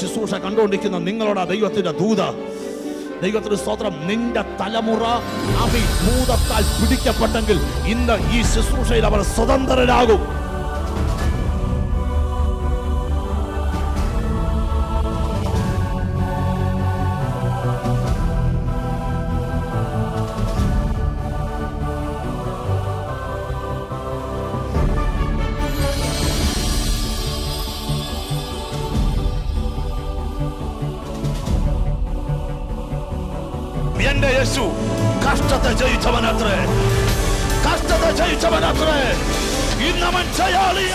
ശുശ്രൂഷ കണ്ടുകൊണ്ടിരിക്കുന്ന നിങ്ങളോട് ദൈവത്തിന്റെ ദൂത. ദൈവത്തിന്റെ സ്തോത്രം നിന്റെ തലമുറ അഭി ഭൂതത്താൽ പിടിക്കപ്പെട്ടെങ്കിൽ ഇന്ന് ഈ ശുശ്രൂഷയിൽ അവർ സ്വതന്ത്രരാകും. ജയിച്ചവനത്രേ. കഷ്ടത്തെ ജയിച്ചവനത്രേ. ഇന്നവൻ ജയാളി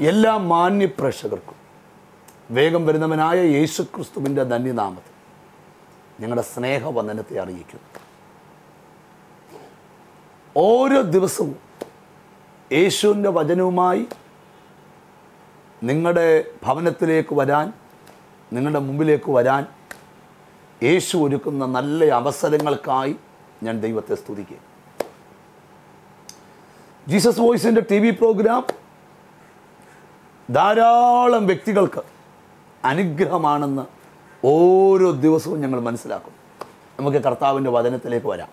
എല്ലാ മാന്യപ്രേക്ഷകർക്കും വേഗം വരുന്നവനായ യേശുക്രിസ്തുവിന്റെ ധന്യനാമത്തിൽ ഞങ്ങളുടെ സ്നേഹവന്ദനത്തെ അറിയിക്കുന്നു. ഓരോ ദിവസവും യേശുവിന്റെ വചനവുമായി നിങ്ങളുടെ ഭവനത്തിലേക്ക് വരാൻ നിങ്ങളുടെ മുമ്പിലേക്ക് വരാൻ യേശു ഒരുക്കുന്ന നല്ല അവസരങ്ങൾക്കായി ഞാൻ ദൈവത്തെ സ്തുതിക്കുക ജീസസ് വോയിസിന്റെ ടി വി പ്രോഗ്രാം ധാരാളം വ്യക്തികൾക്ക് അനുഗ്രഹമാണെന്ന് ഓരോ ദിവസവും ഞങ്ങൾ മനസ്സിലാക്കും. നമുക്ക് കർത്താവിന്റെ വചനത്തിലേക്ക് വരാം.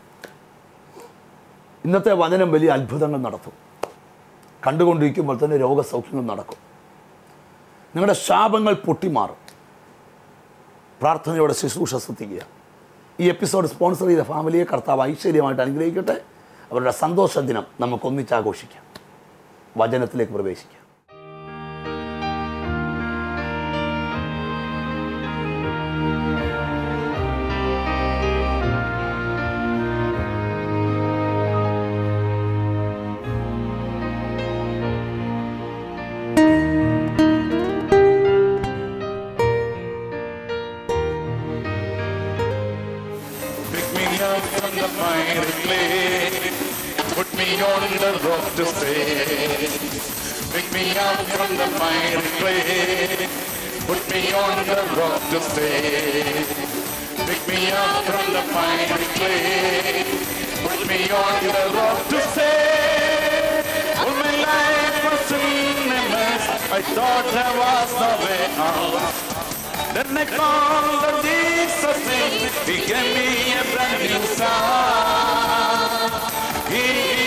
ഇന്നത്തെ വചനം വലിയ അത്ഭുതങ്ങൾ നടത്തും. കണ്ടുകൊണ്ടിരിക്കുമ്പോൾ തന്നെ രോഗസൗഖ്യങ്ങൾ നടക്കും. നിങ്ങളുടെ ശാപങ്ങൾ പൊട്ടിമാറും. പ്രാർത്ഥനയോടെ ശുശ്രൂഷ ശ്രദ്ധിക്കുക. ഈ എപ്പിസോഡ് സ്പോൺസർ ചെയ്ത ഫാമിലിയെ കർത്താവ് ഐശ്വര്യമായിട്ട് അനുഗ്രഹിക്കട്ടെ. അവരുടെ സന്തോഷ ദിനം നമുക്ക് ഒന്നിച്ചാഘോഷിക്കാം വചനത്തിലേക്ക് പ്രവേശിക്കാം. The rock to stay. Pick me up from the miry clay. Put me on the rock to stay. Pick me up from the miry clay. Put me on the rock to stay. All my life was in a mess. I thought there was no way out. Then I called on Jesus name. He gave me a brand new song. He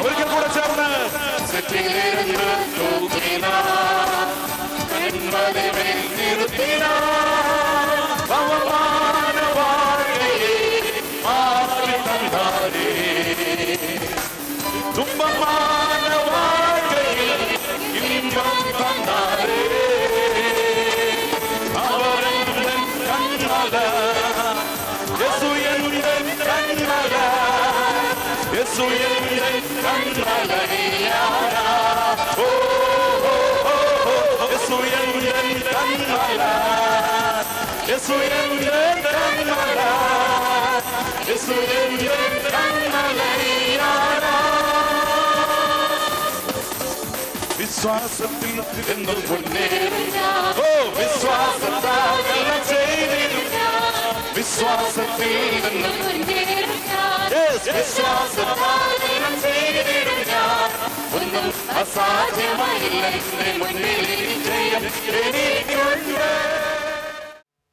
ഒരിക്കൽ കൂടെ ചേർന്ന് யசு என் கண்ணலையாரா ஓ ஓ ஓ ஓ யசு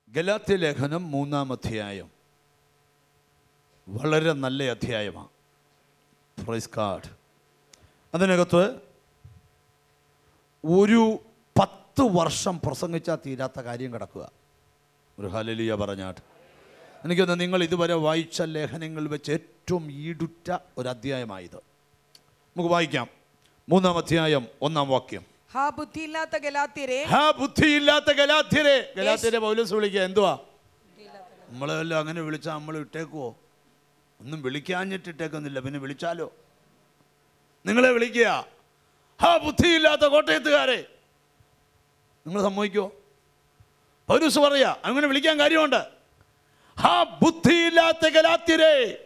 ഗലാത്യ ലേഖനം മൂന്നാം അധ്യായം. വളരെ നല്ല അധ്യായമാണ്. Price card അതിനകത്ത് ഒരു പത്ത് വർഷം പ്രസംഗിച്ചാൽ തീരാത്ത കാര്യം കിടക്കുക. ഒരു ഹലലിയ പറഞ്ഞാട്ട്. എനിക്കൊന്ന് നിങ്ങൾ ഇതുവരെ വായിച്ച ലേഖനങ്ങൾ വെച്ച് ഏറ്റവും ഈടുറ്റ ഒരു അധ്യായമായത് നമുക്ക് വായിക്കാം. മൂന്നാം അധ്യായം ഒന്നാം വാക്യം. ഹാ ബുദ്ധിയില്ലാത്ത ഗലാത്യരെ. ഹാ ബുദ്ധിയില്ലാത്ത ഗലാത്യരെ. ഗലാത്യരെ പൗലോസ് വിളിക്കുക. എന്തുവാ? നമ്മളെല്ലാം അങ്ങനെ വിളിച്ചാൽ നമ്മൾ ഇട്ടേക്കുവോ? ഒന്നും വിളിക്കാഞ്ഞിട്ട് ഇട്ടേക്കുന്നില്ല. പിന്നെ വിളിച്ചാലോ? നിങ്ങളെ വിളിക്കുക. ഹാ ബുദ്ധിയില്ലാത്ത കോട്ടയത്തുകാരെ. നിങ്ങൾ സമ്മതിക്കോ പൗരസ് പറയാ അങ്ങനെ വിളിക്കാൻ കാര്യമുണ്ട്. ഹാ ബുദ്ധിയില്ലാത്ത ഗലാത്യരെ.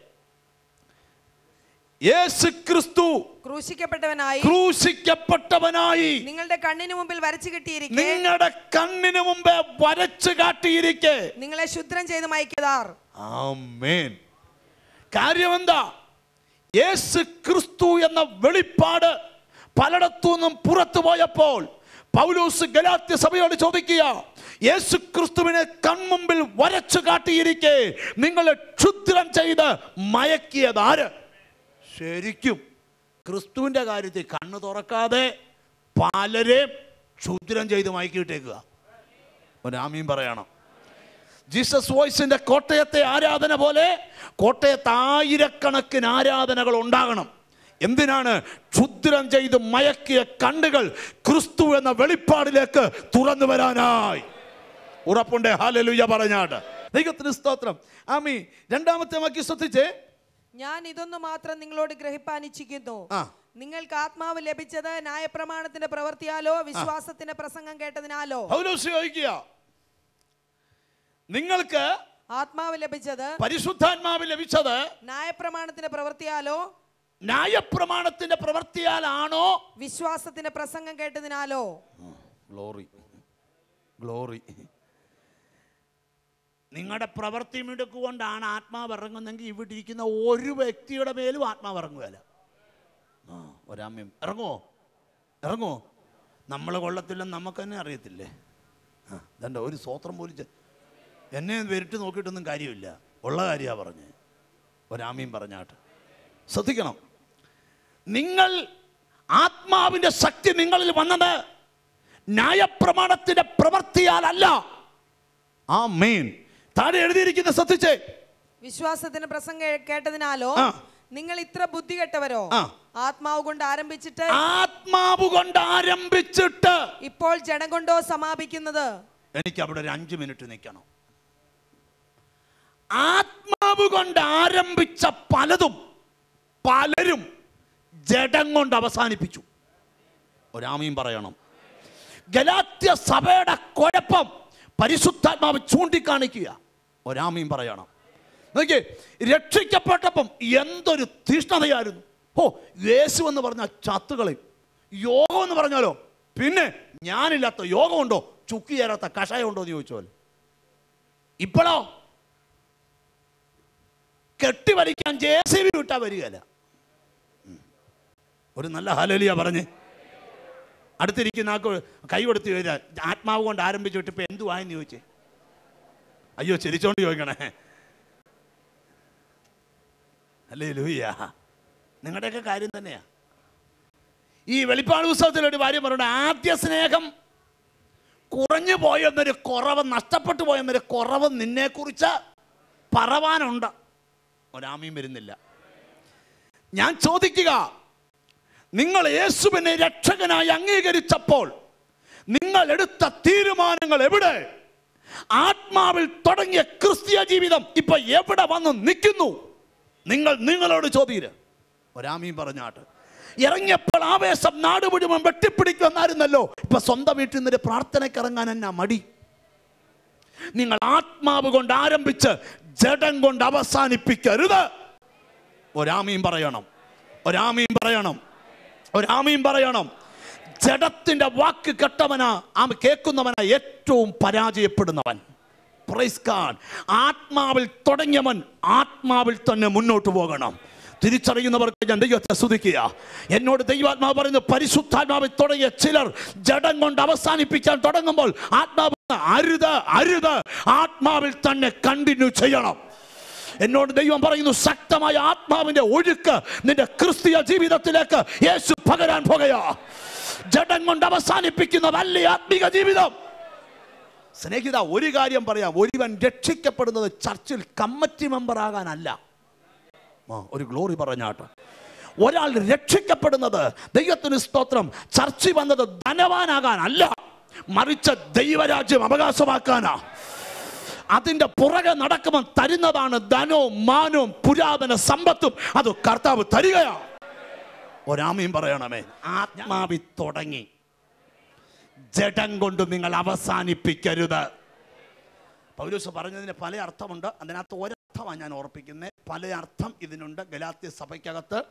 യേശു ക്രിസ്തു ക്രൂശിക്കപ്പെട്ടവനായി. ക്രൂശിക്കപ്പെട്ടവനായി. നിങ്ങളുടെ കണ്ണിന് മുമ്പിൽ വരച്ചു കിട്ടിയിരിക്കെ. നിങ്ങളുടെ കണ്ണിന് മുമ്പേ വരച്ചു കാട്ടിയിരിക്കെ. നിങ്ങളെ ശുദ്രം ചെയ്ത് മയക്കിയതാർ. ആമേൻ. കാര്യമെന്താ? യേശു ക്രിസ്തു എന്ന വെളിപ്പാട് പലയിടത്തു നിന്നും പുറത്തു പോയപ്പോൾ പൗലോസ് ഗലാത്യ സഭയോട് ചോദിക്കുക യേശു ക്രിസ്തുവിനെ കൺമുമ്പിൽ വരച്ചു കാട്ടിയിരിക്കെ നിങ്ങൾ ക്ഷുദ്രം ചെയ്ത് മയക്കിയതാര് ശരിക്കും ക്രിസ്തുവിന്റെ കാര്യത്തിൽ കണ്ണ് തുറക്കാതെ പലരെയും ക്ഷുദ്രം ചെയ്ത് മയക്കിയിട്ടേക്കുക. ഒരാമീൻ പറയണം. ജീസസ് വോയിസിന്റെ കോട്ടയത്തെ ആരാധന പോലെ കോട്ടയത്ത് ആയിരക്കണക്കിന് ആരാധനകൾ ഉണ്ടാകണം. എന്തിനാണ് ക്ഷുദ്രം ചെയ്ത് മയക്കിയ കണ്ണുകൾ ക്രിസ്തു എന്ന വെളിപ്പാടിലേക്ക് തുറന്നു വരാനായി? ഉറപ്പുണ്ട്. ഹാലലുയ പറഞ്ഞാട്. ദൈവത്തിന് സ്തോത്രം. ആമി രണ്ടാമത്തെ വാക്യം ശ്രദ്ധിച്ചേ. ഞാൻ ഇതൊന്നു മാത്രം നിങ്ങളോട് ഗ്രഹിപ്പാനിച്ചിരിക്കുന്നു. നിങ്ങൾക്ക് ആത്മാവ് ലഭിച്ചത് ന്യായപ്രമാണത്തിന്റെ പ്രവൃത്തിയാലോ വിശ്വാസത്തിന്റെ പ്രസംഗം കേട്ടതിനാലോ? നിങ്ങൾക്ക് ആത്മാവ് ലഭിച്ചത് പരിശുദ്ധാത്മാവ് ലഭിച്ചത് ന്യായപ്രമാണത്തിന്റെ പ്രവൃത്തിയാലോ? ന്യായപ്രമാണത്തിന്റെ പ്രവൃത്തിയാലാണോ? വിശ്വാസത്തിന്റെ പ്രസംഗം കേട്ടതിനാലോ? ഗ്ലോറി. ഗ്ലോറി. നിങ്ങളുടെ പ്രവൃത്തി മിടുക്കുകൊണ്ടാണ് ആത്മാവ് ഇറങ്ങുന്നെങ്കിൽ ഇവിടെ ഇരിക്കുന്ന ഒരു വ്യക്തിയുടെ മേലും ആത്മാവ് ഇറങ്ങുകയല്ല. ആ ഒരാമ്യം. ഇറങ്ങുമോ ഇറങ്ങുമോ നമ്മൾ കൊള്ളത്തില്ലെന്ന് നമുക്ക് തന്നെ അറിയത്തില്ലേ? ആ ഇതണ്ട ഒരു സ്വോത്രം പോലിച്ച് എന്നെ വെരിട്ട് നോക്കിയിട്ടൊന്നും കാര്യമില്ല. ഉള്ള കാര്യമാണ് പറഞ്ഞ്. ഒരാമ്യം പറഞ്ഞാട്ട്. ശ്രദ്ധിക്കണം. നിങ്ങൾ ആത്മാവിന്റെ ശക്തി നിങ്ങളിൽ വന്നത് ന്യായപ്രമാണത്തിന്റെ പ്രവൃത്തിയാലല്ല. ആ മെയിൻ താഴെ എഴുതിയിരിക്കുന്ന ശ്രദ്ധിച്ചേ. വിശ്വാസത്തിന് പ്രസംഗം കേട്ടതിനാലോ നിങ്ങൾ ഇത്ര ബുദ്ധി കെട്ടവരോ. ആത്മാവ് കൊണ്ട് ആരംഭിച്ചിട്ട് ആത്മാവ് കൊണ്ട് ആരംഭിച്ചിട്ട് ഇപ്പോൾ ജനം കൊണ്ടോ സമാപിക്കുന്നത്? എനിക്ക് അവിടെ ഒരു അഞ്ചു മിനിറ്റ് നിൽക്കണം. ആത്മാവ് കൊണ്ട് ആരംഭിച്ച പലതും പലരും ജഡം കൊണ്ട് അവസാനിപ്പിച്ചു. ഒരാമയും പറയണം. ഗലാത്യ സഭയുടെ കുഴപ്പം പരിശുദ്ധാത്മാവ് ചൂണ്ടിക്കാണിക്കുക. ഒരാമയും പറയണം. നോക്കിയേ രക്ഷിക്കപ്പെട്ടപ്പം എന്തൊരു തീഷ്ണതയായിരുന്നു. ഓ യേശു എന്ന് പറഞ്ഞ ചത്തുകളെ. യോഗം എന്ന് പറഞ്ഞാലോ? പിന്നെ ഞാനില്ലാത്ത യോഗമുണ്ടോ ചുക്കി ചേരാത്ത കഷായമുണ്ടോ എന്ന് ചോദിച്ചോ ഇപ്പോഴോ? കെട്ടിവലിക്കാൻ ജെ സി ബി വിട്ടാൽ. ഒരു നല്ല ഹലലിയ പറഞ്ഞ്. അടുത്തിരിക്കുന്ന ആൾക്ക് കൈ കൊടുത്ത് ചോദിച്ചാൽ ആത്മാവ് കൊണ്ട് ആരംഭിച്ചിട്ട് ഇപ്പം എന്തുവായെന്ന് ചോദിച്ചേ. അയ്യോ ചിരിച്ചോണ്ട് ചോദിക്കണേ. അല്ലേ ലൂയ്യ നിങ്ങളുടെയൊക്കെ കാര്യം തന്നെയാ. ഈ വെളിപ്പാട് ഉത്സവത്തിൽ ഒരു കാര്യം പറയുന്നത് ആദ്യ സ്നേഹം കുറഞ്ഞു പോയെന്നൊരു കുറവ് നഷ്ടപ്പെട്ടു പോയെന്നൊരു കുറവ് നിന്നെക്കുറിച്ച് പറവാനുണ്ട്. ഒരാമയും വരുന്നില്ല. ഞാൻ ചോദിക്കുക നിങ്ങൾ യേശുവിനെ രക്ഷകനായി അംഗീകരിച്ചപ്പോൾ നിങ്ങൾ എടുത്ത തീരുമാനങ്ങൾ എവിടെ? ആത്മാവിൽ തുടങ്ങിയ ക്രിസ്തീയ ജീവിതം ഇപ്പൊ എവിടെ വന്ന് നിൽക്കുന്നു? നിങ്ങൾ നിങ്ങളോട് ചോദ്യം ഒരാമീൻ പറഞ്ഞാട്ട് ഇറങ്ങിയപ്പോൾ ആവേശം നാട് മുഴുവൻ വെട്ടിപ്പിടിക്കുമെന്നായിരുന്നല്ലോ. ഇപ്പൊ സ്വന്തം വീട്ടിൽ നിന്നൊരു പ്രാർത്ഥനയ്ക്ക് ഇറങ്ങാൻ എന്നാ മടി? നിങ്ങൾ ആത്മാവ് കൊണ്ട് ആരംഭിച്ച് ജഡം കൊണ്ട് അവസാനിപ്പിക്കരുത്. ഒരാമീൻ പറയണം. ഒരാമീൻ പറയണം. ഒരാമീൻ പറയണം. ജഡത്തിന്റെ വാക്ക് കെട്ടവനാ ആ കേൾക്കുന്നവനാ ഏറ്റവും പരാജയപ്പെടുന്നവൻ. പ്രൈസ് ആത്മാവിൽ തുടങ്ങിയവൻ ആത്മാവിൽ തന്നെ മുന്നോട്ട് പോകണം. തിരിച്ചറിയുന്നവർക്ക് ഞാൻ ദൈവത്തെ സ്തുതിക്കുക. എന്നോട് ദൈവാത്മാവ് പറയുന്നു പരിശുദ്ധാത്മാവിൽ തുടങ്ങിയ ചിലർ ജഡം കൊണ്ട് അവസാനിപ്പിക്കാൻ തുടങ്ങുമ്പോൾ ആത്മാവ് അരുത് അരുത്. ആത്മാവിൽ തന്നെ കണ്ടിന്യൂ ചെയ്യണം. എന്നോട് ദൈവം പറയുന്നു ശക്തമായ ആത്മാവിന്റെ ഒഴുക്ക് നിന്റെ ക്രിസ്തീയ ജീവിതത്തിലേക്ക് യേശു പകരാൻ പോകുകയാ ജഡം കൊണ്ട് അവസാനിപ്പിക്കുന്ന വലിയ ആത്മീക ജീവിതം. സ്നേഹിത ഒരു കാര്യം പറയാം. ഒരുവൻ രക്ഷിക്കപ്പെടുന്നത് ചർച്ചിൽ കമ്മിറ്റി മെമ്പർ ആകാനല്ല. ഒരു ഗ്ലോറി പറഞ്ഞാട്ട് ഒരാൾ രക്ഷിക്കപ്പെടുന്നത് ദൈവത്തിന് സ്തോത്രം ചർച്ചി വന്നത് ധനവാനാകാനല്ല. മറിച്ച് ദൈവരാജ്യം അവകാശമാക്കാനാ. അതിന്റെ പുറകെ നടക്കുമ്പോൾ തരുന്നതാണ് ധനവും മാനവും പുരാതന സമ്പത്തും. അത് കർത്താവ് തരികയാ. ഒരാമയും പറയണമേ ആത്മാവി തുടങ്ങി. ജഡം കൊണ്ട് നിങ്ങൾ അവസാനിപ്പിക്കരുത്. പൗലൂസ് പറഞ്ഞതിന് പല അർത്ഥമുണ്ട്. അതിനകത്ത് ഒരർത്ഥമാണ് ഞാൻ ഓർപ്പിക്കുന്നത് പല അർത്ഥം ഇതിനുണ്ട്. ഗലാത്യ സഭയ്ക്കകത്ത്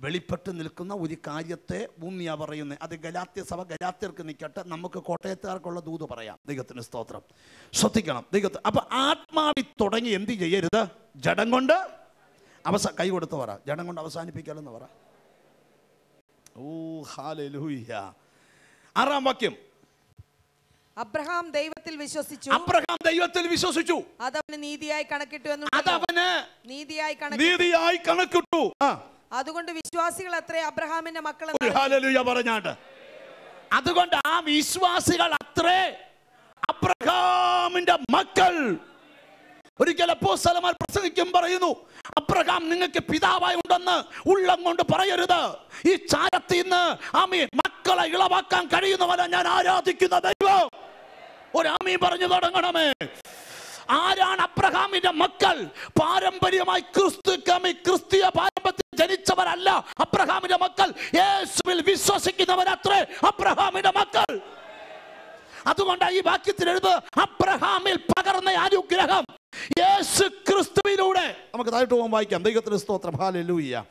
വെളിപ്പെട്ട് നിൽക്കുന്ന ഒരു കാര്യത്തെ ഭൂമിയാ പറയുന്നത് അത് ഗലാത്യ സഭ ഗലാത്യർക്ക് നിൽക്കട്ടെ നമുക്ക് കോട്ടയത്തുകാർക്കുള്ള ദൂത് പറയാം. ദൈവത്തിന് സ്തോത്രം. ശ്രദ്ധിക്കണം. ദൈവത്തെ അപ്പൊ ആത്മാവി തുടങ്ങി എന്ത് ചെയ്യരുത്? ജഡം കൊണ്ട് അവസ കൈ കൊടുത്ത് പറ. ജഡം കൊണ്ട് അവസാനിപ്പിക്കലെന്ന് പറ. ഓ ഹാലൂയ്യ ആറാം വാക്യം. അബ്രഹാം ദൈവത്തിൽ വിശ്വസിച്ചു. അബ്രഹാം ദൈവത്തിൽ വിശ്വസിച്ചു. അതവന് നീതിയായി കണക്കിട്ടു എന്ന് അതവന് നീതിയായി നീതിയായി കണക്കിട്ടു. അതുകൊണ്ട് വിശ്വാസികൾ അത്രേ അബ്രഹാമിന്റെ മക്കൾ പറഞ്ഞാണ്ട്. അതുകൊണ്ട് ആ വിശ്വാസികൾ അത്രേ അബ്രഹാമിന്റെ മക്കൾ. ഒരിക്കൽ അപ്പോസ്തലന്മാർ പ്രസംഗിക്കും പറയുന്നു അബ്രഹാം നിങ്ങൾക്ക് പിതാവായി ഉണ്ടെന്ന് ഉള്ളം കൊണ്ട് പറയരുത്. ഈ ചാരത്തിൽ നിന്ന് ആമി മക്കളെ ഇളവാക്കാൻ കഴിയുന്നവനെ ഞാൻ ആരാധിക്കുന്ന ഒരാമി പറഞ്ഞു തുടങ്ങണമേ. ആരാണ് അബ്രഹാമിന്റെ മക്കൾ? പാരമ്പര്യമായി ക്രിസ്തു കമി ക്രിസ്തീയ പാരമ്പര്യത്തിൽ ജനിച്ചവരല്ല അബ്രഹാമിന്റെ മക്കൾ. യേശുവിൽ വിശ്വസിക്കുന്നവരത്രേ അബ്രഹാമിന്റെ മക്കൾ. അതുകൊണ്ടാണ് ഈ വാക്യത്തിൽ എഴുത് അബ്രഹാമിൽ പകർന്ന അനുഗ്രഹം യേശു ക്രിസ്തുവിലൂടെ നമുക്ക് താഴോട്ട് പോകാൻ വായിക്കാം. ദൈവത്തിന് സ്തോത്രം. ഹാലൂയ്യ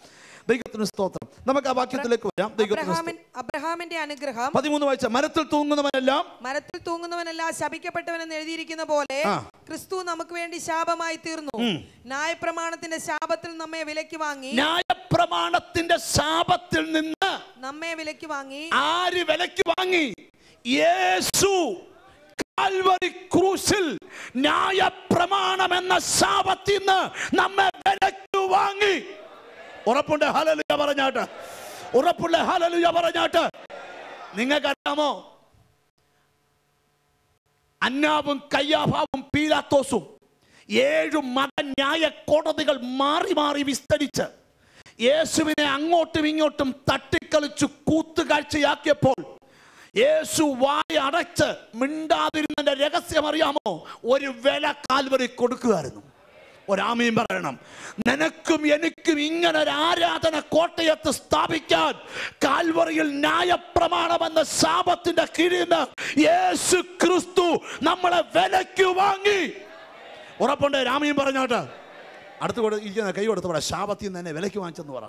ദൈവത്തിന് സ്തോത്രം. നമുക്ക് ആ വാക്യത്തിലേക്ക് വരാം. ദൈവം അബ്രഹാമിന്റെ അനുഗ്രഹം. പതിമൂന്ന് വായിച്ച മരത്തിൽ തൂങ്ങുന്നവനെല്ലാം മരത്തിൽ തൂങ്ങുന്നവനെല്ലാം ശപിക്കപ്പെട്ടവനെന്ന് എഴുതിയിരിക്കുന്ന പോലെ ക്രിസ്തു നമുക്ക് വേണ്ടി ശാപമായി തീർന്നു. ന്യായപ്രമാണത്തിന്റെ ശാപത്തിൽ നമ്മെ വിലക്കി വാങ്ങി. ന്യായപ്രമാണത്തിന്റെ ശാപത്തിൽ നിന്ന് നമ്മെ വിലക്കി വാങ്ങി. ആര് വിലക്കി വാങ്ങി? യേശു കാൽവരി ക്രൂശിൽ ന്യായപ്രമാണം എന്ന ശാപത്തിൽ നിന്ന് നമ്മെ വിലക്കി വാങ്ങി. ഉറപ്പുണ്ട്. ഹലലുയ പറഞ്ഞാട്ട്. ഉറപ്പുള്ള ഹലലുയ പറഞ്ഞാട്ട്. നിങ്ങൾക്കറിയാമോ? അന്നാവും കയ്യാഭാവും പീലാത്തോസും ഏഴു മതന്യായ കോടതികൾ മാറി മാറി വിസ്തരിച്ച് യേശുവിനെ അങ്ങോട്ടും ഇങ്ങോട്ടും തട്ടിക്കളിച്ചു കൂത്തുകാഴ്ചയാക്കിയപ്പോൾ യേശു വായ അടച്ച് മിണ്ടാതിരുന്നതിന്റെ രഹസ്യം അറിയാമോ ഒരു വില കാൽവറി കൊടുക്കുമായിരുന്നു. ഒരാമയും പറയണം. നിനക്കും എനിക്കും ഇങ്ങനെ ഒരു ആരാധന കോട്ടയത്ത് സ്ഥാപിക്കാൻ കാൽവറിയിൽ ന്യായപ്രമാണം എന്ന ശാപത്തിന്റെ കീഴിൽ യേശു ക്രിസ്തു നമ്മളെ വിലയ്ക്ക് വാങ്ങി. ഉറപ്പുണ്ട് രാമയും പറഞ്ഞോട്ട് അടുത്ത് കൊടു ഇരിക്കുന്ന കൈ കൊടുത്ത് പറ ശാപത്തിൽ നിന്ന് തന്നെ വിലയ്ക്ക് വാങ്ങിച്ചെന്ന് പറ.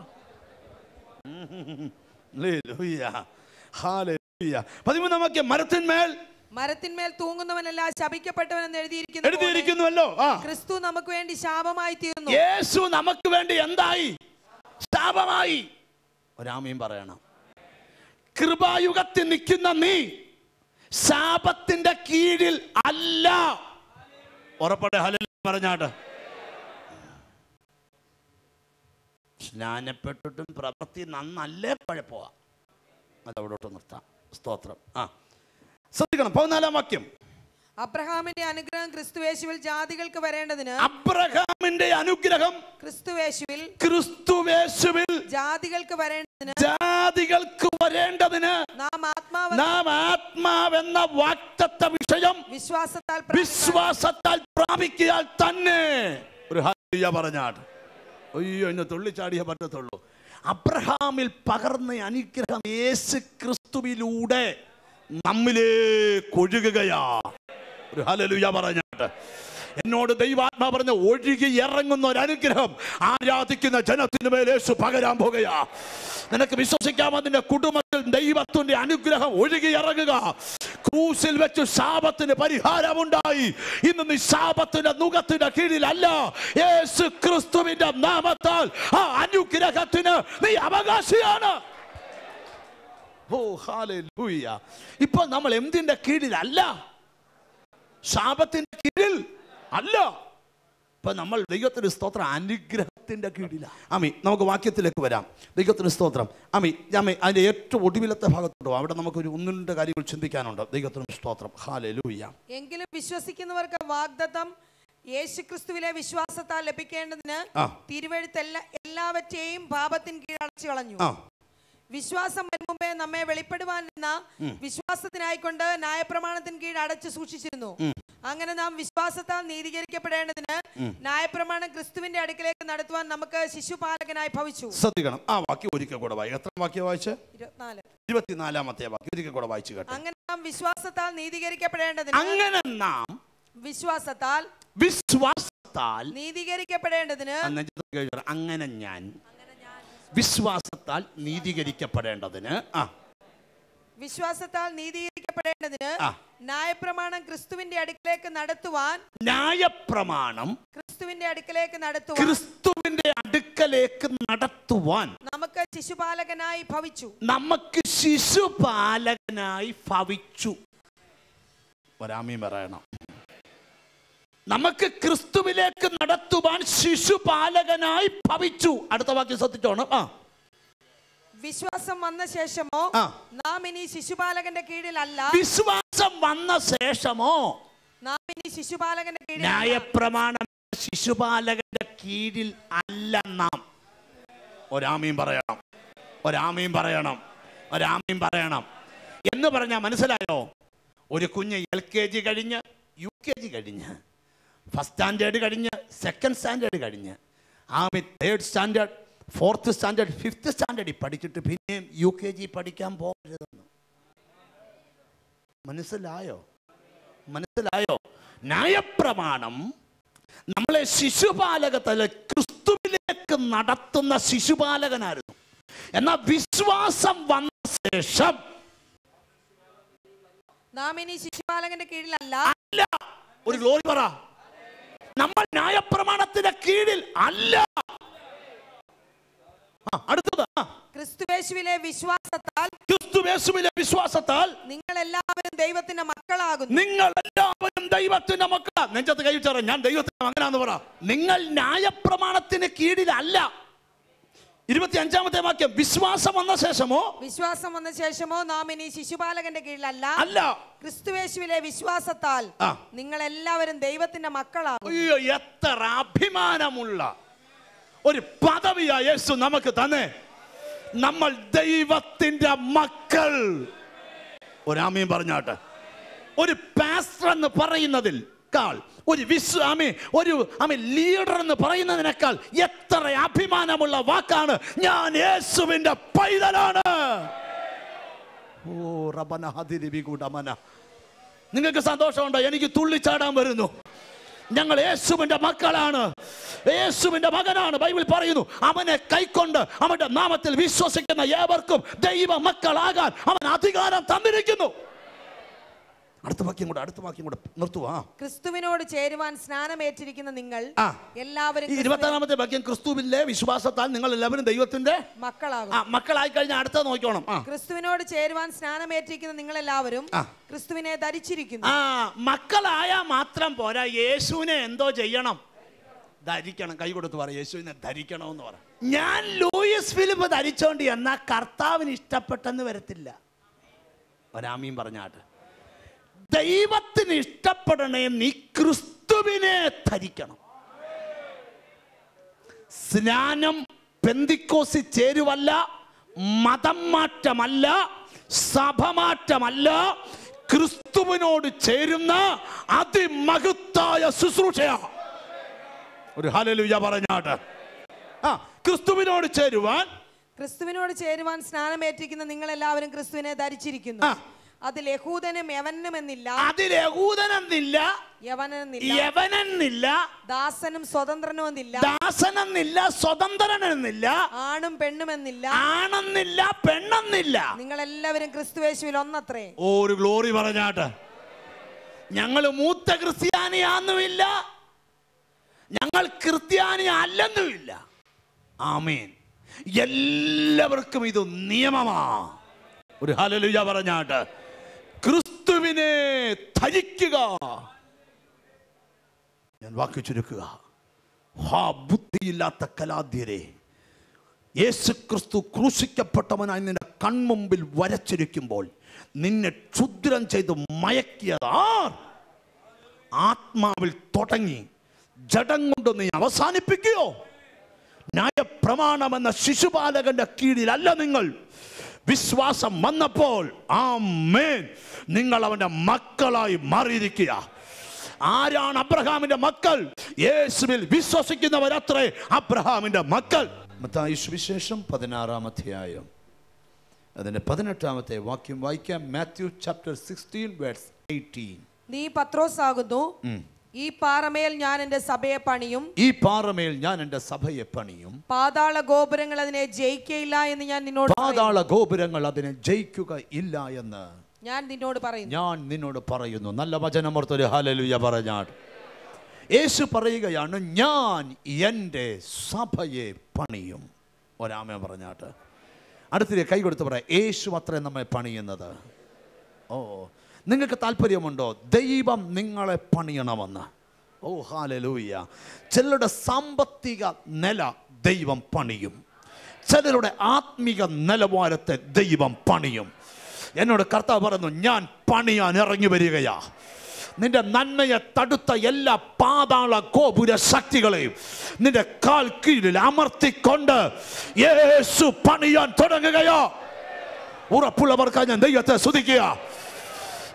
പതിമൂന്നാം വാക്യം മരത്തിന്മേൽ മരത്തിന്മേൽ തൂങ്ങുന്നവനല്ല ശപിക്കപ്പെട്ടവൻ എന്ന് എഴുതിയിരിക്കുന്നു എഴുതിയിരിക്കുന്നുവല്ലോ. ക്രിസ്തു നമുക്ക് വേണ്ടി ശാപമായി തീർന്നു. യേശു നമുക്ക് വേണ്ടി എന്തായി? ശാപമായി. ഒരാമയും പറയണം. കൃപായുഗത്തിൽ നിൽക്കുന്ന നീ ശാപത്തിന്റെ കീഴിൽ അല്ല. ഉറപ്പടെ ഹലൽ പറഞ്ഞാട്ട്. സ്നാനപ്പെട്ടിട്ടും പ്രവൃത്തി നന്നല്ലേ പഴപ്പോവാ. അതവിടോട്ട് നിർത്താം. സ്തോത്രം. ആ. ശ്രദ്ധിക്കണം പതിനാലാം വാക്യം. അബ്രഹാമിന്റെ അനുഗ്രഹം ക്രിസ്തുവേശുവിൽ ജാതികൾക്ക് വരേണ്ടതിന് അബ്രഹാമിന്റെ അനുഗ്രഹം ക്രിസ്തുവേശുവിൽ ക്രിസ്തുവേശുവിൽ ജാതികൾക്ക് വരേണ്ടതിന് ജാതികൾക്ക് വരേണ്ടതിന് നാം ആത്മാവ് നാം ആത്മാവെന്ന വാക്തത്വ വിഷയം വിശ്വാസത്താൽ വിശ്വാസത്താൽ പ്രാപിക്കാൻ തന്നെ. ഒരു ഹരിയ പറഞ്ഞാട്. അയ്യോ എന്നെ തുള്ളിച്ചാടിയേ പറ്റത്തുള്ളൂ. അബ്രഹാമിൽ പകർന്ന അനുഗ്രഹം യേശു ക്രിസ്തുവിലൂടെ നമ്മിലേക്ക് ഒഴുകുകയാ ഒരു ഹലലുയ പറഞ്ഞാട്ട്. എന്നോട് ദൈവാത്മാ പറഞ്ഞ ഒഴുകി ഇറങ്ങുന്ന ഒരു അനുഗ്രഹം ആരാധിക്കുന്ന ജനത്തിന് മേൽ പകരാൻ പോകുകയാ. നിനക്ക് വിശ്വസിക്കാമോ? നിന്റെ കുടുംബത്തിൽ ദൈവത്തിന്റെ അനുഗ്രഹം ഒഴുകി ഇറങ്ങുക. ക്രൂസിൽ വെച്ച് ശാപത്തിന് പരിഹാരമുണ്ടായി. ഇന്ന് നീ ശാപത്തിന്റെ നുഖത്തിന്റെ കീഴിലല്ല. യേശു ക്രിസ്തുവിന്റെ നാമത്താൽ ആ അനുഗ്രഹത്തിന് നീ അവകാശിയാണ്. ഓ ഹാലൂയ ഇപ്പൊ നമ്മൾ എന്തിന്റെ കീഴിലല്ല ശാപത്തിന്റെ കീഴിൽ അല്ല. ഇപ്പൊ നമ്മൾ ദൈവത്തിന് സ്തോത്രം അനുഗ്രഹത്തിന്റെ കീഴിലാണ് അമി നമുക്ക് വാക്യത്തിലേക്ക് വരാം. ദൈവത്തിന് സ്തോത്രം. അമി അമി അതിന്റെ ഏറ്റവും ഒടുവിലത്തെ ഭാഗത്തുണ്ടോ അവിടെ നമുക്ക് ഒരു ഒന്നിന്റെ കാര്യങ്ങൾ ചിന്തിക്കാനുണ്ട്. ദൈവത്തിന് സ്തോത്രം. ഹാലൂയ എങ്കിലും വിശ്വസിക്കുന്നവർക്ക് വാഗ്ദത്തം യേശുക്രിസ്തുവിലെ വിശ്വാസത്താൽ ലഭിക്കേണ്ടതിന്. തിരുവഴുത്ത് എല്ലാ എല്ലാവറ്റെയും പാപത്തിൻ കീഴടച്ചു കളഞ്ഞു വിശ്വാസം മുമ്പേ നമ്മെ വെളിപ്പെടുവാൻ എന്ന വിശ്വാസത്തിനായിക്കൊണ്ട് ന്യായപ്രമാണത്തിന് കീഴ് അടച്ചു സൂക്ഷിച്ചിരുന്നു. അങ്ങനെ നാം വിശ്വാസത്താൽ നീതീകരിക്കപ്പെടേണ്ടതിന് ന്യായപ്രമാണം ക്രിസ്തുവിന്റെ അടുക്കിലേക്ക് നടത്തുവാൻ നമുക്ക് ശിശുപാലകനായി ഭവിച്ചു. ശ്രദ്ധിക്കണം. ആ വാക്യം ഒരിക്കൽ കൂടെ വായി. എത്ര വാക്യം വായിച്ച്? ഇരുപത്തിനാല്. ഇരുപത്തിനാലാമത്തെ വാക്യം. ഒരിക്കൽ കൂടെ വായിച്ചു കേട്ടെ. അങ്ങനെ നാം വിശ്വാസത്താൽ നീതീകരിക്കപ്പെടേണ്ടതിന് അങ്ങനെ നാം വിശ്വാസത്താൽ വിശ്വാസത്താൽ നീതീകരിക്കപ്പെടേണ്ടതിന്. അങ്ങനെ ഞാൻ വിശ്വാസത്താൽ നീതീകരിക്കപ്പെടേണ്ടതിന്. ആ. വിശ്വാസത്താൽ നീതീകരിക്കപ്പെടേണ്ടതിന്. ന്യായപ്രമാണം ക്രിസ്തുവിന്റെ അടുക്കിലേക്ക് നടത്തുവാൻ ന്യായപ്രമാണം ക്രിസ്തുവിന്റെ അടുക്കിലേക്ക് നടത്തുവാൻ ക്രിസ്തുവിന്റെ അടുക്കലേക്ക് നടത്തുവാൻ. നമുക്ക് ശിശുപാലകനായി ഭവിച്ചു. നമുക്ക് ശിശുപാലകനായി ഭവിച്ചു. ഒരാമീൻ പറയണം. നമുക്ക് ക്രിസ്തുവിലേക്ക് നടത്തുവാൻ ശിശുപാലകനായി ഭവിച്ചു. അടുത്ത വാക്യം ശ്രദ്ധിച്ചോണം. ആ. വിശ്വാസം വന്ന ശേഷമോ. നാം ഇനി ശിശുപാലകന്റെ കീഴിലല്ല. വിശ്വാസം വന്ന ശേഷമോ? നാം ഇനി ശിശുപാലകന്റെ കീഴിൽ ന്യായപ്രമാണം ശിശുപാലകന്റെ കീഴിൽ അല്ല നാം. ഒരാമയും പറയണം. ഒരാമയും പറയണം. ഒരാമയും പറയണം. എന്ന് പറഞ്ഞാൽ മനസ്സിലായോ? ഒരു കുഞ്ഞ് എൽ കെ ജി കഴിഞ്ഞ് യു കെ ജി കഴിഞ്ഞ് ഫസ്റ്റ് സ്റ്റാൻഡേർഡ് കഴിഞ്ഞ് സെക്കൻഡ് സ്റ്റാൻഡേർഡ് കഴിഞ്ഞ്. Ami third standard fourth standard fifth സ്റ്റാൻഡേർഡിൽ പഠിച്ചിട്ട് പിന്നെയും യു കെ ജി പഠിക്കാൻ പോകരുതെന്ന്. മനസ്സിലായോ? മനസ്സിലായോ? ന്യായപ്രമാണം നമ്മളെ ശിശുപാലകത്തിലെ ക്രിസ്തുവിലേക്ക് നടത്തുന്ന ശിശുപാലകനായിരുന്നു. എന്നാൽ വിശ്വാസം വന്ന ശേഷം നാം ഇനി ശിശുപാലകന്റെ കീഴിലല്ല. ഒരു ഗ്ലോറി പറ. നമ്മൾ ന്യായപ്രമാണത്തിന്റെ കീഴിൽ അല്ല. അടുത്തത്. ക്രിസ്തുവേശുവിലെ വിശ്വാസത്താൽ ക്രിസ്തുവേശുവിലെ വിശ്വാസത്താൽ നിങ്ങൾ എല്ലാവരും ദൈവത്തിന്റെ മക്കളാകുന്നു. നിങ്ങൾ എല്ലാവരും ദൈവത്തിന്റെ മക്കളാ. നെഞ്ചത്ത് കൈ ഞാൻ ദൈവത്തിന്റെ മകനാന്ന് പറ. നിങ്ങൾ ന്യായപ്രമാണത്തിന് കീഴിലല്ല. ഇരുപത്തി അഞ്ചാമത്തെ വാക്യം വിശ്വാസം വന്ന ശേഷമോ? വിശ്വാസം വന്ന ശേഷമോ നാം ഇനി ശിശുപാലകന്റെ കീഴിലല്ല. അല്ല. ക്രിസ്തുവേശുവിലെ വിശ്വാസത്താൽ നിങ്ങൾ എല്ലാവരും ദൈവത്തിന്റെ മക്കളാണ് അയ്യോ എത്ര അഭിമാനമുള്ള ഒരു പദവിയാ യേശു നമുക്ക് തന്നെ. നമ്മൾ ദൈവത്തിന്റെ മക്കൾ. ഒരാമയും പറഞ്ഞാട്ടെ. ഒരു പാസ്റ്റർ എന്ന് പറയുന്നതിൽ കാൾ ഒരു വിശ്വാമി ഒരു ആമി ലീഡർ എന്ന് പറയുന്നതിനേക്കാൾ എത്ര അഭിമാനമുള്ള വാക്കാണ് ഞാൻ യേശുവിന്റെ പൈതലാണ്. ഓ റബന ഹതിരിബി കൂടമന. നിങ്ങൾക്ക് സന്തോഷമുണ്ടോ? എനിക്ക് തുള്ളിച്ചാടാൻ വരുന്നു. ഞങ്ങൾ യേശുവിന്റെ മക്കളാണ്. യേശുവിന്റെ മകനാണ്. ബൈബിൾ പറയുന്നു അവനെ കൈക്കൊണ്ട് അവന്റെ നാമത്തിൽ വിശ്വസിക്കുന്ന ഏവർക്കും ദൈവ മക്കളാകാൻ അവൻ അധികാരം തന്നിരിക്കുന്നു. അടുത്ത വാക്യം കൂടെ അടുത്ത വാക്യം കൂടെ നിർത്തുവാ. ക്രിസ്തുവിനോട് ചേരുവാൻ സ്നാനമേറ്റിരിക്കുന്ന നിങ്ങൾ എല്ലാവരും ഇരുപത്താറാമത്തെ വാക്യം ക്രിസ്തുവിന്റെ വിശ്വാസത്താൽ നിങ്ങൾ എല്ലാവരും ദൈവത്തിന്റെ മക്കളാകും. ആ മക്കളായി കഴിഞ്ഞാൽ അടുത്ത നോക്കിക്കോണം. ക്രിസ്തുവിനോട് ചേരുവാൻ സ്നാനമേറ്റിരിക്കുന്ന നിങ്ങൾ എല്ലാവരും ക്രിസ്തുവിനെ ധരിച്ചിരിക്കുന്നു. ആ മക്കളായ മാത്രം പോരാ യേശുവിനെ എന്തോ ചെയ്യണം. ധരിക്കണം കൈ കൊടുത്ത് പറ യേശുവിനെ ധരിക്കണമെന്ന് പറ. ഞാൻ ലൂയിസ് ഫിലിപ്പ് ധരിച്ചോണ്ട് എന്നാ കർത്താവിന് ഇഷ്ടപ്പെട്ടെന്ന് വരത്തില്ല. ഒരാമീൻ പറഞ്ഞാട്ട്. ദൈവത്തിന് ഇഷ്ടപ്പെടണേ നീ ക്രിസ്തുവിനെ ധരിക്കണം. സ്നാനം പെന്തിക്കോസി ചേരുവല്ല മതം മാറ്റമല്ല സഭമാറ്റമല്ല ക്രിസ്തുവിനോട് ചേരുന്ന അതിമഹത്തായ ശുശ്രൂഷയാ. ഒരു ഹലലുജ പറഞ്ഞാട്ട്. ആ ക്രിസ്തുവിനോട് ചേരുവാൻ ക്രിസ്തുവിനോട് ചേരുവാൻ സ്നാനമേറ്റിരിക്കുന്ന നിങ്ങൾ എല്ലാവരും ക്രിസ്തുവിനെ ധരിച്ചിരിക്കുന്നു. അതിൽ യഹൂദനും യവനനും എന്നില്ല അതിൽ യഹൂദനെന്നില്ല. യവനെന്നില്ല. ദാസനും സ്വതന്ത്രനും എന്നില്ല ദാസനെന്നില്ല സ്വതന്ത്രനെന്നില്ല. ആണും പെണ്ണും എന്നില്ല ആണെന്നില്ല പെണ്ണെന്നില്ല. നിങ്ങൾ എല്ലാവരും ക്രിസ്തുവേശുവിൽ ഒന്നത്രേ ഒരു ഗ്ലോറി പറഞ്ഞാട്ട്. ഞങ്ങൾ മൂത്ത ക്രിസ്ത്യാനിയാന്നുമില്ല. ഞങ്ങൾ ക്രിസ്ത്യാനി അല്ലെന്നുമില്ല ആമേൻ. എല്ലാവർക്കും ഇത് നിയമമാ. ഒരു ഹലലുജ പറഞ്ഞാട്ട്. ക്രിസ്തുവിനെ ധരിക്കുക. ഞാൻ വാക്ക് ചുരുക്കുക. ഹാ ബുദ്ധിയില്ലാത്ത കലാദ്യരെ യേശു ക്രിസ്തു ക്രൂശിക്കപ്പെട്ടവനായി നിന്റെ കൺമുമ്പിൽ വരച്ചിരിക്കുമ്പോൾ നിന്നെ ക്ഷുദ്രം ചെയ്ത് മയക്കിയത് ആത്മാവിൽ തുടങ്ങി ജഡം കൊണ്ട് നീ അവസാനിപ്പിക്കുകയോ? ന്യായപ്രമാണമെന്ന ശിശുപാലകന്റെ കീഴിലല്ല നിങ്ങൾ. വിശ്വാസം വന്നപ്പോൾ ആ മേൻ നിങ്ങൾ അവന്റെ മക്കളായി മാറിയിരിക്കുക. ആരാണ് അബ്രഹാമിന്റെ മക്കൾ? യേശുവിൽ വിശ്വസിക്കുന്നവരത്രേ അബ്രഹാമിന്റെ മക്കൾ. മത്തായി സുവിശേഷം പതിനാറാം അധ്യായം. അതിന്റെ പതിനെട്ടാമത്തെ വാക്യം വായിക്കാം. Matthew chapter sixteen words eighteen നീ പത്രോസ് ആകുന്നു. ഈ പാറമേൽ ഞാൻ എന്റെ സഭയെ പണിയും. ഈ പാറമേൽ ഞാൻ എന്റെ സഭയെ പണിയും. പാതാള ഗോപുരങ്ങൾ അതിനെ ജയിക്കയില്ല എന്ന് ഞാൻ നിന്നോട് പാതാള ഗോപുരങ്ങൾ അതിനെ ജയിക്കുക ഇല്ല എന്ന്. ഞാൻ നിന്നോട് പറയുന്നു. ഞാൻ നിന്നോട് പറയുന്നു. നല്ല വചനമർത്തൊരു ഹാലലുയ പറഞ്ഞാൽ. യേശു പറയുകയാണ് ഞാൻ എന്റെ സഭയെ പണിയും. ഒരാമ പറഞ്ഞാട്ട്. അടുത്തിരി കൈ കൊടുത്ത് പറയാം യേശു അത്രേ നമ്മെ പണിയുന്നത്. ഓ നിങ്ങൾക്ക് താല്പര്യമുണ്ടോ? ദൈവം നിങ്ങളെ പണിയണമെന്ന് ഓ ഹാലലൂയ്യ ചിലരുടെ സാമ്പത്തിക നില ദൈവം പണിയും. ചിലരുടെ ആത്മിക നിലവാരത്തെ ദൈവം പണിയും. എന്നോട് കർത്താവ് പറഞ്ഞു ഞാൻ പണിയാൻ ഇറങ്ങി വരികയാ. നിന്റെ നന്മയെ തടുത്ത എല്ലാ പാതാള ഗോപുര ശക്തികളെയും നിന്റെ കാൽ കീഴിൽ അമർത്തിക്കൊണ്ട് യേശു പണിയാൻ തുടങ്ങുകയോ. ഉറപ്പുള്ളവർക്കായി ഞാൻ ദൈവത്തെ സ്തുതിക്കുക.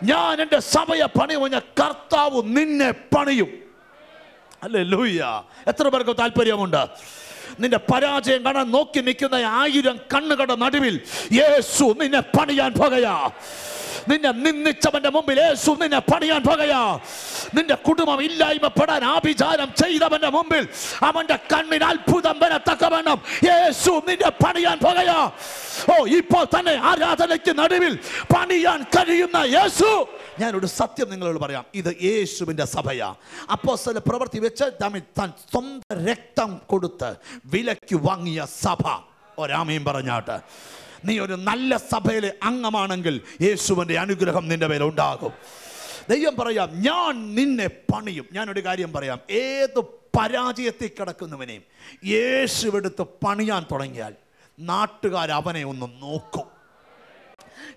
ഞാൻ എന്റെ സഭയെ ഞാൻ കർത്താവ് നിന്നെ പണിയും. അല്ലേ ലൂയ്യ എത്ര പേർക്ക് താല്പര്യമുണ്ട്? നിന്റെ പരാജയം കാണാൻ നോക്കി നിൽക്കുന്ന ആയിരം കണ്ണുകളുടെ നടുവിൽ യേശു നിന്നെ പണിയാൻ പോകുകയാ നിന്നെ നിന്ദിച്ചവന്റെ മുമ്പിൽ യേശു നിന്നെ പണിയാൻ പകയാ നിന്റെ കുടുംബം ഇല്ലായ്മപ്പെടാൻ ആഭിചാരം ചെയ്തവന്റെ മുമ്പിൽ അവന്റെ കണ്ണിന് അത്ഭുതം വരത്തക്കവണ്ണം യേശു നിന്നെ പണിയാൻ പകയാ ഓ ഇപ്പോൾ തന്നെ ആരാധനയ്ക്ക് നടുവിൽ പണിയാൻ കഴിയുന്ന യേശു. ഞാനൊരു സത്യം നിങ്ങളോട് പറയാം. ഇത് യേശുവിന്റെ സഭയാ. അപ്പോസ്തല പ്രവൃത്തി വെച്ച് തമ്മിൽ താൻ സ്വന്തം രക്തം കൊടുത്ത് വിലയ്ക്ക് വാങ്ങിയ സഭ. ഒരാമയും പറഞ്ഞാട്ട്. നീ ഒരു നല്ല സഭയിലെ അംഗമാണെങ്കിൽ യേശുവിന്റെ അനുഗ്രഹം നിന്റെ മേലെ ഉണ്ടാകും. ദൈവം പറയാം ഞാൻ നിന്നെ പണിയും. ഞാനൊരു കാര്യം പറയാം ഏത് പരാജയത്തിൽ കിടക്കുന്നവനെയും യേശുവെടുത്ത് പണിയാൻ തുടങ്ങിയാൽ നാട്ടുകാർ അവനെ ഒന്ന് നോക്കും.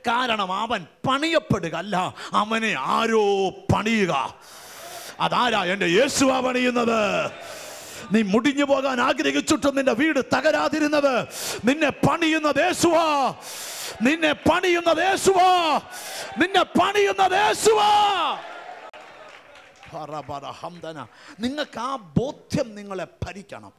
കാരണം അവൻ പണിയപ്പെടുക അല്ല അവനെ ആരോ പണിയുക. അതാരാ എന്റെ യേശുവാ പണിയുന്നത്? നീ മുടിഞ്ഞു പോകാൻ ആഗ്രഹിച്ചിട്ടും നിന്റെ വീട് തകരാതിരുന്നത്. നിന്നെ പണിയുന്ന യേശുവാ. നിന്നെ പണിയുന്ന യേശുവാ. നിന്നെ പണിയുന്ന പറ, നിങ്ങൾക്ക് ആ ബോധ്യം നിങ്ങളെ ഭരിക്കണം.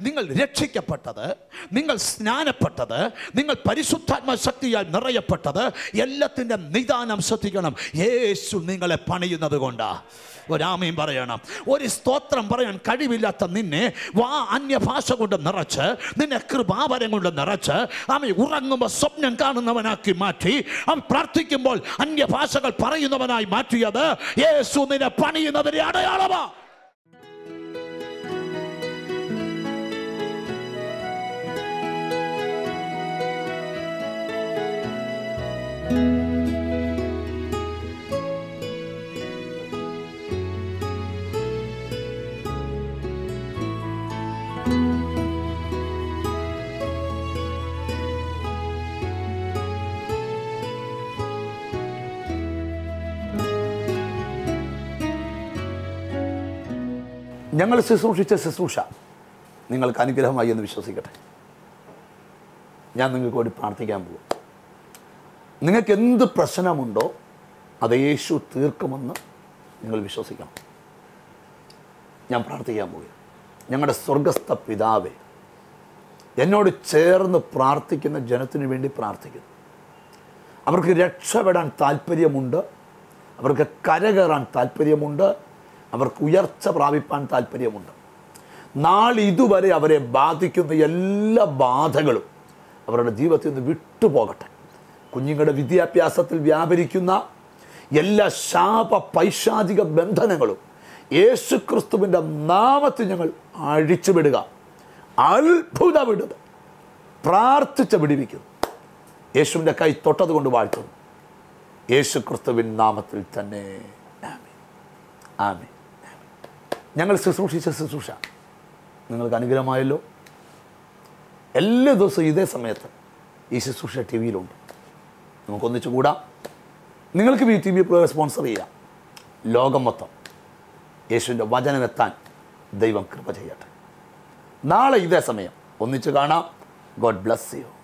നിങ്ങൾ രക്ഷിക്കപ്പെട്ടത് നിങ്ങൾ സ്നാനപ്പെട്ടത് നിങ്ങൾ പരിശുദ്ധാത്മ ശക്തിയാൽ നിറയപ്പെട്ടത് എല്ലാത്തിന്റെ നിദാനം ശ്രദ്ധിക്കണം. യേശു നിങ്ങളെ പണിയുന്നത് കൊണ്ടാ. ഒരാമയും പറയണം. ഒരു സ്തോത്രം പറയാൻ കഴിവില്ലാത്ത നിന്നെ വാ അന്യഭാഷ കൊണ്ട് നിറച്ച് നിന്നെ കൃപാവരം കൊണ്ട് നിറച്ച് ആമ ഉറങ്ങുമ്പോൾ സ്വപ്നം കാണുന്നവനാക്കി മാറ്റി അവൻ പ്രാർത്ഥിക്കുമ്പോൾ അന്യഭാഷകൾ പറയുന്നവനായി മാറ്റിയത് യേശു നിന്നെ പണിയുന്നതിന്റെ അടയാളമാ. ഞങ്ങൾ ശുശ്രൂഷിച്ച ശുശ്രൂഷ നിങ്ങൾക്ക് അനുഗ്രഹമായി എന്ന് വിശ്വസിക്കട്ടെ. ഞാൻ നിങ്ങൾക്ക് വേണ്ടി പ്രാർത്ഥിക്കാൻ പോകും നിങ്ങൾക്ക് എന്ത് പ്രശ്നമുണ്ടോ അത് യേശു തീർക്കുമെന്ന് നിങ്ങൾ വിശ്വസിക്കണം. ഞാൻ പ്രാർത്ഥിക്കാൻ പോകും ഞങ്ങളുടെ സ്വർഗസ്ഥ പിതാവേ എന്നോട് ചേർന്ന് പ്രാർത്ഥിക്കുന്ന ജനത്തിനു വേണ്ടി പ്രാർത്ഥിക്കുന്നു. അവർക്ക് രക്ഷപ്പെടാൻ താല്പര്യമുണ്ട് അവർക്ക് കരകയറാൻ താല്പര്യമുണ്ട് അവർക്ക് ഉയർച്ച പ്രാപിപ്പാൻ താല്പര്യമുണ്ട്. നാളിതുവരെ അവരെ ബാധിക്കുന്ന എല്ലാ ബാധകളും അവരുടെ ജീവിതത്തിൽ നിന്ന് വിട്ടുപോകട്ടെ. കുഞ്ഞുങ്ങളുടെ വിദ്യാഭ്യാസത്തിൽ വ്യാപരിക്കുന്ന എല്ലാ ശാപ പൈശാചിക ബന്ധനങ്ങളും യേശു ക്രിസ്തുവിന്റെ നാമത്തിൽ ഞങ്ങൾ അഴിച്ചുവിടുക. അത്ഭുതമിടുക പ്രാർത്ഥിച്ച വിടിവിക്കുന്നു. യേശുവിന്റെ കൈ തൊട്ടത് കൊണ്ട് വാഴ്ത്തുന്നു. യേശു ക്രിസ്തുവിൻ നാമത്തിൽ തന്നെ. ആമേൻ. ആമേൻ. ഞങ്ങൾ ശുശ്രൂഷിച്ച ശുശ്രൂഷ. നിങ്ങൾക്ക് അനുഗ്രഹമായല്ലോ. എല്ലാ ദിവസവും ഇതേ സമയത്ത് ഈ ശുശ്രൂഷ ടി വിയിലുണ്ട് നമുക്കൊന്നിച്ചു കൂടാം. നിങ്ങൾക്ക് ഈ ടി വി പ്രോഗ്രാം സ്പോൺസർ ചെയ്യാം. ലോകം മൊത്തം യേശുവിന്റെ വചനമെത്താൻ ദൈവം കൃപ ചെയ്യട്ടെ. നാളെ ഇതേ സമയം ഒന്നിച്ച് കാണാം. God bless you.